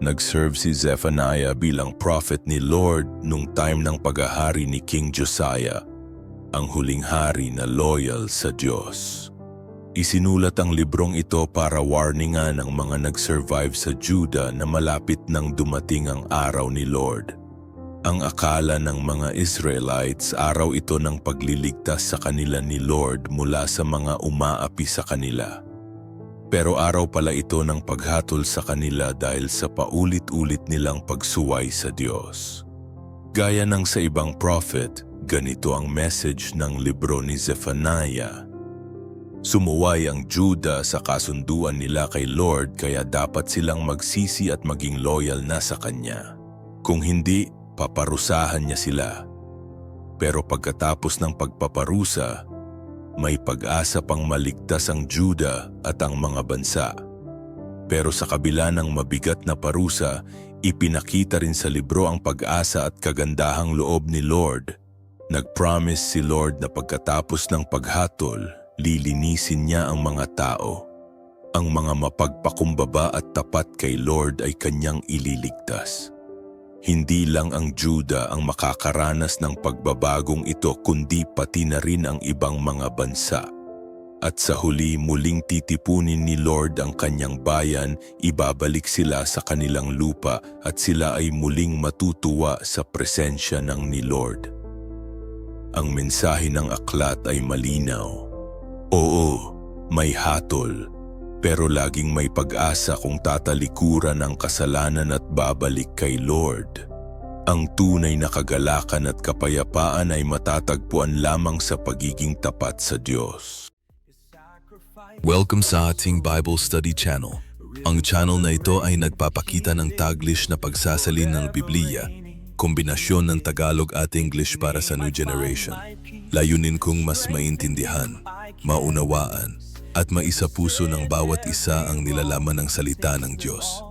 Nag-serve si Zephaniah bilang prophet ni Lord nung time ng paghahari ni King Josiah, ang huling hari na loyal sa Diyos. Isinulat ang librong ito para warningan ang mga nag-survive sa Judah na malapit nang dumating ang araw ni Lord. Ang akala ng mga Israelites araw ito ng pagliligtas sa kanila ni Lord mula sa mga umaapi sa kanila. Pero araw pala ito ng paghatol sa kanila dahil sa paulit-ulit nilang pagsuway sa Diyos. Gaya ng sa ibang prophet, ganito ang message ng libro ni Zephaniah. Sumuway ang Juda sa kasunduan nila kay Lord kaya dapat silang magsisi at maging loyal na sa Kanya. Kung hindi, paparusahan niya sila. Pero pagkatapos ng pagpaparusa, may pag-asa pang maligtas ang Juda at ang mga bansa. Pero sa kabila ng mabigat na parusa, ipinakita rin sa libro ang pag-asa at kagandahang loob ni Lord. Nag-promise si Lord na pagkatapos ng paghatol, lilinisin niya ang mga tao. Ang mga mapagpakumbaba at tapat kay Lord ay kanyang ililigtas. Hindi lang ang Juda ang makakaranas ng pagbabagong ito kundi pati na rin ang ibang mga bansa. At sa huli muling titipunin ni Lord ang kanyang bayan, ibabalik sila sa kanilang lupa at sila ay muling matutuwa sa presensya ng ni Lord. Ang mensahe ng aklat ay malinaw. Oo, may hatol, pero laging may pag-asa kung tatalikuran ang kasalanan at babalik kay Lord. Ang tunay na kagalakan at kapayapaan ay matatagpuan lamang sa pagiging tapat sa Diyos. Welcome sa ating Bible Study Channel. Ang channel na ito ay nagpapakita ng Taglish na pagsasalin ng Biblia, kombinasyon ng Tagalog at English para sa new generation. Layunin kong mas maintindihan, maunawaan, at maisapuso ng bawat isa ang nilalaman ng salita ng Diyos.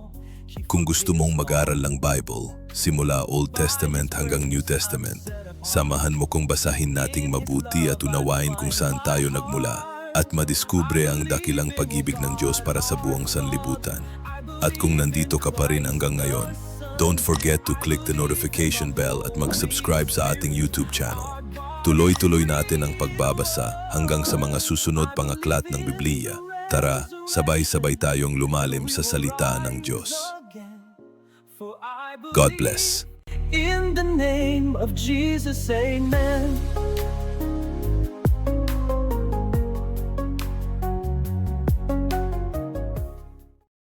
Kung gusto mong mag-aral ng Bible, simula Old Testament hanggang New Testament, samahan mo kong basahin nating mabuti at unawain kung saan tayo nagmula at madiskubre ang dakilang pag-ibig ng Diyos para sa buong sanlibutan. At kung nandito ka pa rin hanggang ngayon, don't forget to click the notification bell at mag-subscribe sa ating YouTube channel. Tuloy-tuloy natin ang pagbabasa hanggang sa mga susunod pang aklat ng Biblia. Tara, sabay-sabay tayong lumalim sa salita ng Diyos. God bless. In the name of Jesus, amen.